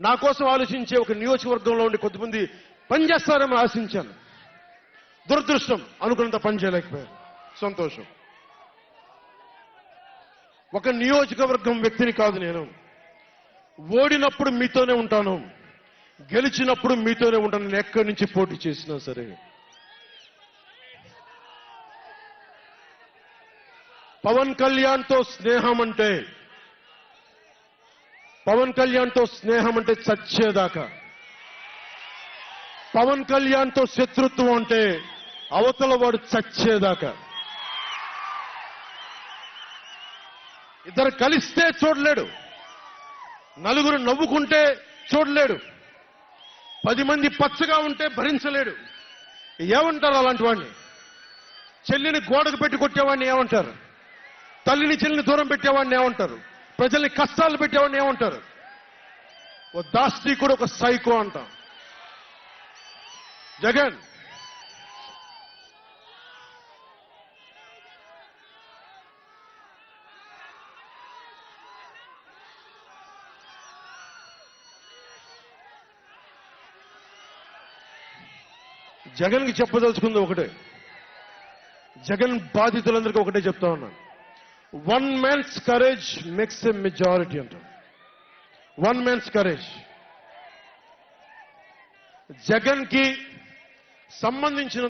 నా కోసం ఆలోచించే ఒక నియోజకవర్గంలో ఉండి కొద్దిమంది పనిచేస్తారని ఆశించాను. దురదృష్టం అనుకున్నంత పని చేయలేకపోయాను. సంతోషం. ఒక నియోజకవర్గం వ్యక్తిని కాదు నేను. ఓడినప్పుడు మీతోనే ఉంటాను. గెలిచినప్పుడు మీతోనే ఉంటాను. నేను ఎక్కడి నుంచి పోటీ చేసినా సరే. పవన్ కళ్యాణ్తో స్నేహం అంటే పవన్ కళ్యాణ్తో స్నేహం అంటే చచ్చేదాకా. పవన్ కళ్యాణ్తో శత్రుత్వం అంటే అవతల వాడు చచ్చేదాకా. ఇద్దరు కలిస్తే చూడలేడు. నలుగురు నవ్వుకుంటే చూడలేడు. పది మంది పచ్చగా ఉంటే భరించలేడు. ఏమంటారు అలాంటి వాడిని చెల్లిని గోడకు పెట్టి కొట్టేవాడిని ఏమంటారు? తల్లిని చెల్లిని దూరం పెట్టేవాడిని ఏమంటారు? ప్రజల్ని కష్టాలు పెట్టేవాడిని ఏమంటారు? ఓ దాస్తికుడు ఒక సైకో అంటాం. జగన్. జగన్కి చెప్పదలుచుకుంది ఒకటే. జగన్ బాధితులందరికీ ఒకటే చెప్తా ఉన్నాను. One man's courage makes a majority అంటారు వన్ మ్యాన్స్ కరేజ్ జగన్కి సంబంధించిన